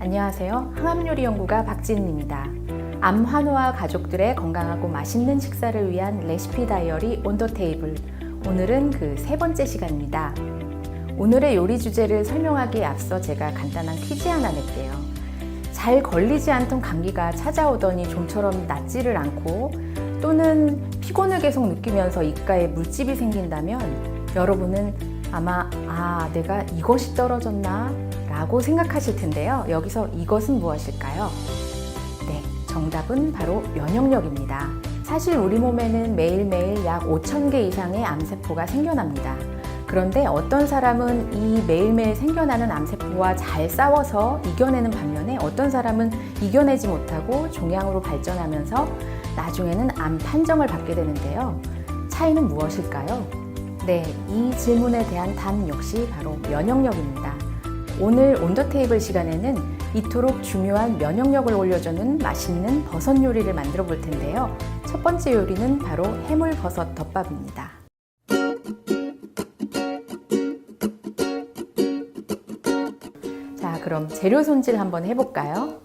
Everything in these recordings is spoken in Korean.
안녕하세요. 항암요리연구가 박진입니다. 암 환우와 가족들의 건강하고 맛있는 식사를 위한 레시피 다이어리 온더 테이블. 오늘은 그 세 번째 시간입니다. 오늘의 요리 주제를 설명하기에 앞서 제가 간단한 퀴즈 하나 낼게요. 잘 걸리지 않던 감기가 찾아오더니 좀처럼 낫지를 않고 또는 피곤을 계속 느끼면서 입가에 물집이 생긴다면 여러분은 아마 아 내가 이것이 떨어졌나 라고 생각하실 텐데요. 여기서 이것은 무엇일까요? 네, 정답은 바로 면역력입니다. 사실 우리 몸에는 매일매일 약 5천 개 이상의 암세포가 생겨납니다. 그런데 어떤 사람은 이 매일매일 생겨나는 암세포와 잘 싸워서 이겨내는 반면에 어떤 사람은 이겨내지 못하고 종양으로 발전하면서 나중에는 암 판정을 받게 되는데요. 차이는 무엇일까요? 네, 이 질문에 대한 답 역시 바로 면역력입니다. 오늘 온더 테이블 시간에는 이토록 중요한 면역력을 올려주는 맛있는 버섯 요리를 만들어 볼 텐데요. 첫 번째 요리는 바로 해물버섯 덮밥입니다. 자, 그럼 재료 손질 한번 해볼까요?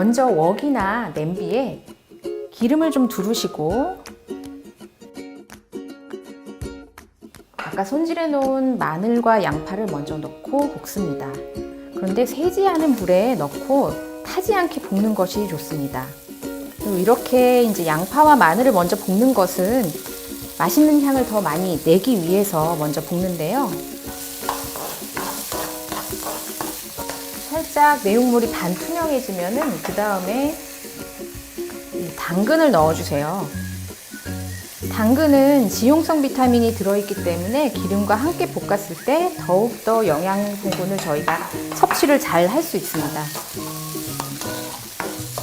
먼저 웍이나 냄비에 기름을 좀 두르시고 아까 손질해 놓은 마늘과 양파를 먼저 넣고 볶습니다. 그런데 세지 않은 불에 넣고 타지 않게 볶는 것이 좋습니다. 이렇게 이제 양파와 마늘을 먼저 볶는 것은 맛있는 향을 더 많이 내기 위해서 먼저 볶는데요. 살짝 내용물이 반 투명해지면은 그 다음에 당근을 넣어주세요. 당근은 지용성 비타민이 들어있기 때문에 기름과 함께 볶았을 때 더욱더 영양 성분을 저희가 섭취를 잘 할 수 있습니다.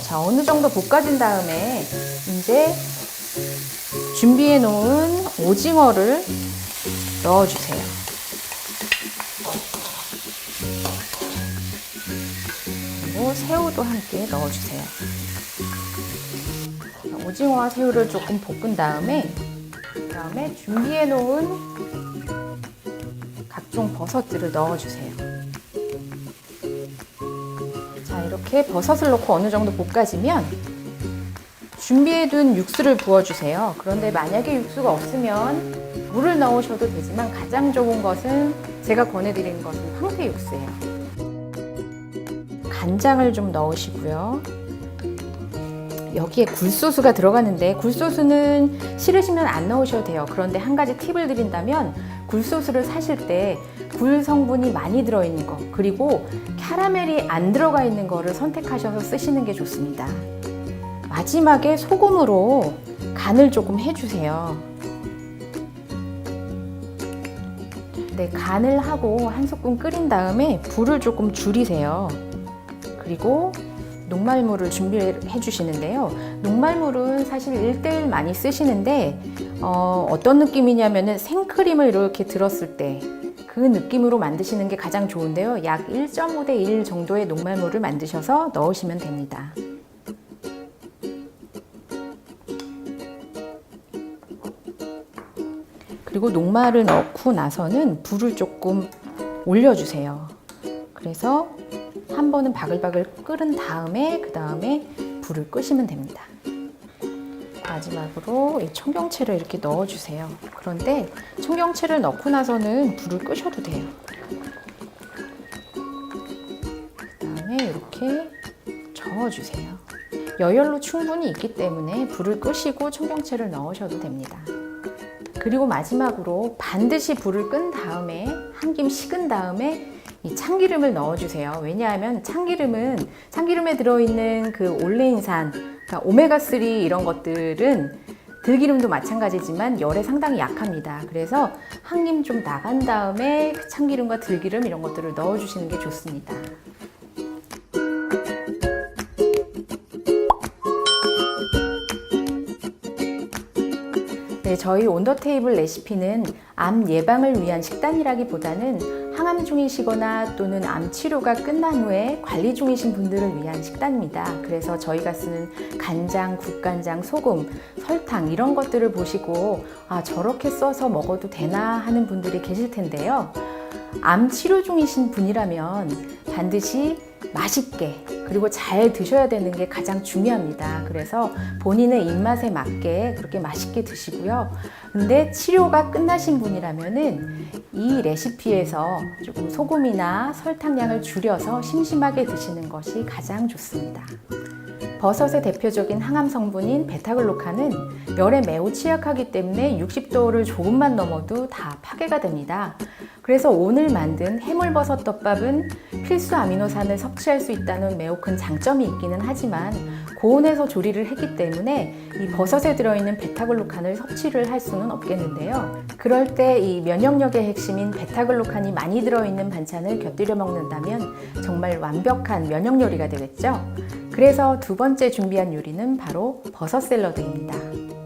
자, 어느 정도 볶아진 다음에 이제 준비해 놓은 오징어를 넣어주세요. 새우도 함께 넣어주세요. 오징어와 새우를 조금 볶은 다음에 그 다음에 준비해 놓은 각종 버섯들을 넣어주세요. 자 이렇게 버섯을 넣고 어느 정도 볶아지면 준비해 둔 육수를 부어주세요. 그런데 만약에 육수가 없으면 물을 넣으셔도 되지만 가장 좋은 것은 제가 권해드리는 것은 황태 육수예요. 간장을 좀 넣으시고요. 여기에 굴소스가 들어가는데 굴소스는 싫으시면 안 넣으셔도 돼요. 그런데 한 가지 팁을 드린다면 굴소스를 사실 때 굴 성분이 많이 들어있는 거 그리고 캐러멜이 안 들어가 있는 거를 선택하셔서 쓰시는 게 좋습니다. 마지막에 소금으로 간을 조금 해주세요. 네, 간을 하고 한 소끔 끓인 다음에 불을 조금 줄이세요. 그리고 녹말물을 준비해 주시는데요. 녹말물은 사실 1대1 많이 쓰시는데 어, 어떤 느낌이냐면은 생크림을 이렇게 들었을 때 그 느낌으로 만드시는 게 가장 좋은데요. 약 1.5대 1 정도의 녹말물을 만드셔서 넣으시면 됩니다. 그리고 녹말을 넣고 나서는 불을 조금 올려주세요. 그래서 한 번은 바글바글 끓은 다음에 그 다음에 불을 끄시면 됩니다. 마지막으로 이 청경채를 이렇게 넣어주세요. 그런데 청경채를 넣고 나서는 불을 끄셔도 돼요. 그 다음에 이렇게 저어주세요. 여열로 충분히 있기 때문에 불을 끄시고 청경채를 넣으셔도 됩니다. 그리고 마지막으로 반드시 불을 끈 다음에 한 김 식은 다음에 이 참기름을 넣어주세요. 왜냐하면 참기름은 참기름에 들어있는 그 올레인산, 그러니까 오메가3 이런 것들은 들기름도 마찬가지지만 열에 상당히 약합니다. 그래서 한김 좀 나간 다음에 그 참기름과 들기름 이런 것들을 넣어주시는 게 좋습니다. 네, 저희 온더테이블 레시피는 암 예방을 위한 식단이라기보다는 항암 중이시거나 또는 암 치료가 끝난 후에 관리 중이신 분들을 위한 식단입니다. 그래서 저희가 쓰는 간장, 국간장, 소금, 설탕 이런 것들을 보시고 아, 저렇게 써서 먹어도 되나 하는 분들이 계실 텐데요. 암 치료 중이신 분이라면 반드시 맛있게 그리고 잘 드셔야 되는 게 가장 중요합니다. 그래서 본인의 입맛에 맞게 그렇게 맛있게 드시고요. 근데 치료가 끝나신 분이라면은 이 레시피에서 조금 소금이나 설탕량을 줄여서 심심하게 드시는 것이 가장 좋습니다. 버섯의 대표적인 항암 성분인 베타글루칸은 열에 매우 취약하기 때문에 60도를 조금만 넘어도 다 파괴가 됩니다. 그래서 오늘 만든 해물버섯 덮밥은 필수 아미노산을 섭취할 수 있다는 매우 큰 장점이 있기는 하지만 고온에서 조리를 했기 때문에 이 버섯에 들어있는 베타글루칸을 섭취를 할 수는 없겠는데요. 그럴 때 이 면역력의 핵심인 베타글루칸이 많이 들어있는 반찬을 곁들여 먹는다면 정말 완벽한 면역 요리가 되겠죠. 그래서 두 번째 준비한 요리는 바로 버섯 샐러드입니다.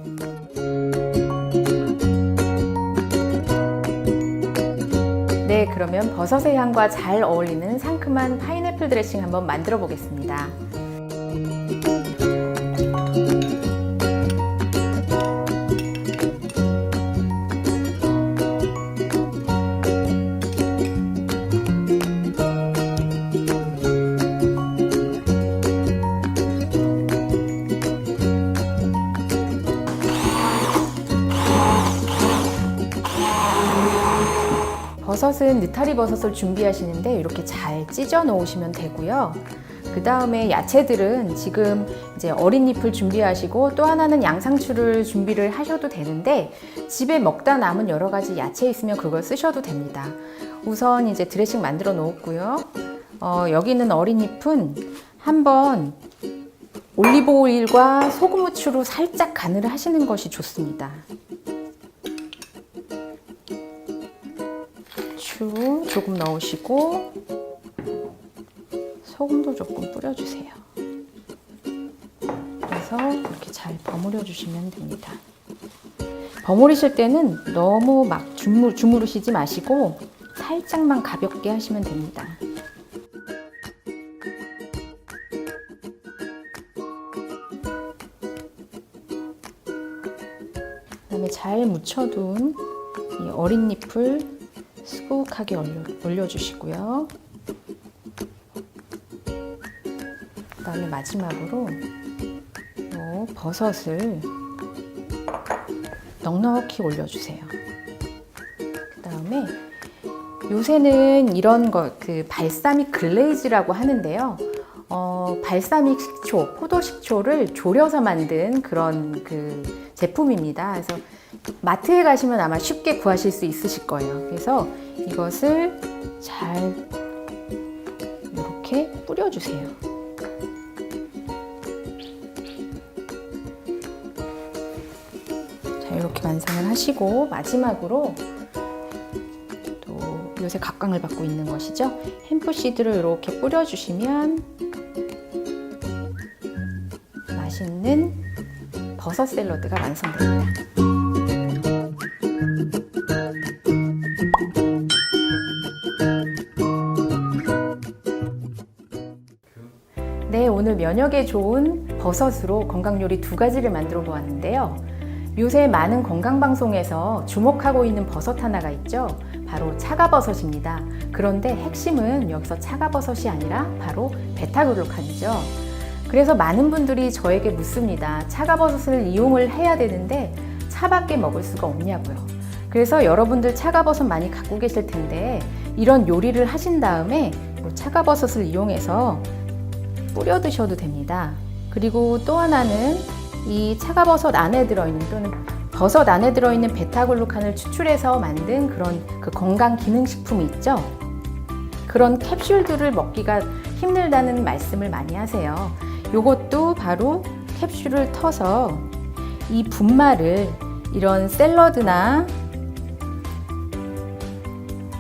네, 그러면 버섯의 향과 잘 어울리는 상큼한 파인애플 드레싱 한번 만들어 보겠습니다. 버섯은 느타리 버섯을 준비하시는데 이렇게 잘 찢어 놓으시면 되고요. 그 다음에 야채들은 지금 이제 어린 잎을 준비하시고 또 하나는 양상추를 준비를 하셔도 되는데 집에 먹다 남은 여러 가지 야채 있으면 그걸 쓰셔도 됩니다. 우선 이제 드레싱 만들어 놓았고요. 어, 여기 있는 어린 잎은 한번 올리브 오일과 소금 후추로 살짝 간을 하시는 것이 좋습니다. 후추 조금 넣으시고 소금도 조금 뿌려주세요. 그래서 이렇게 잘 버무려 주시면 됩니다. 버무리실 때는 너무 막 주무, 주무르시지 마시고 살짝만 가볍게 하시면 됩니다. 그 다음에 잘 묻혀둔 이 어린 잎을 수북하게 올려, 올려 주시고요. 그 다음에 마지막으로 요 버섯을 넉넉히 올려주세요. 그 다음에 요새는 이런 거, 그 발사믹 글레이즈라고 하는데요. 어, 발사믹 식초, 포도 식초를 졸여서 만든 그런 그 제품입니다. 그래서 마트에 가시면 아마 쉽게 구하실 수 있으실 거예요. 그래서 이것을 잘 이렇게 뿌려주세요. 자, 이렇게 완성을 하시고 마지막으로 또 요새 각광을 받고 있는 것이죠. 햄프시드를 이렇게 뿌려주시면 맛있는 버섯 샐러드가 완성됩니다. 면역에 좋은 버섯으로 건강 요리 두 가지를 만들어 보았는데요. 요새 많은 건강 방송에서 주목하고 있는 버섯 하나가 있죠. 바로 차가버섯입니다. 그런데 핵심은 여기서 차가버섯이 아니라 바로 베타글루칸이죠. 그래서 많은 분들이 저에게 묻습니다. 차가버섯을 이용을 해야 되는데 차밖에 먹을 수가 없냐고요. 그래서 여러분들 차가버섯 많이 갖고 계실 텐데 이런 요리를 하신 다음에 뭐 차가버섯을 이용해서 뿌려 드셔도 됩니다. 그리고 또 하나는 이 차가버섯 안에 들어있는 또는 버섯 안에 들어있는 베타글루칸을 추출해서 만든 그런 그 건강 기능 식품이 있죠. 그런 캡슐들을 먹기가 힘들다는 말씀을 많이 하세요. 요것도 바로 캡슐을 터서 이 분말을 이런 샐러드나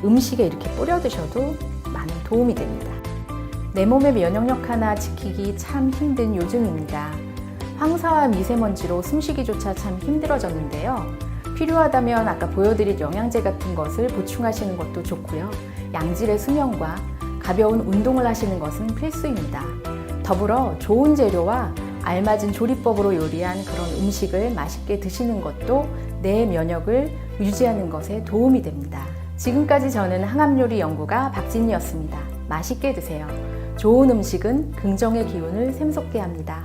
음식에 이렇게 뿌려 드셔도 많은 도움이 됩니다. 내 몸의 면역력 하나 지키기 참 힘든 요즘입니다. 황사와 미세먼지로 숨쉬기조차 참 힘들어졌는데요. 필요하다면 아까 보여드린 영양제 같은 것을 보충하시는 것도 좋고요. 양질의 수면과 가벼운 운동을 하시는 것은 필수입니다. 더불어 좋은 재료와 알맞은 조리법으로 요리한 그런 음식을 맛있게 드시는 것도 내 면역을 유지하는 것에 도움이 됩니다. 지금까지 저는 항암요리 연구가 박진이었습니다. 맛있게 드세요. 좋은 음식은 긍정의 기운을 샘솟게 합니다.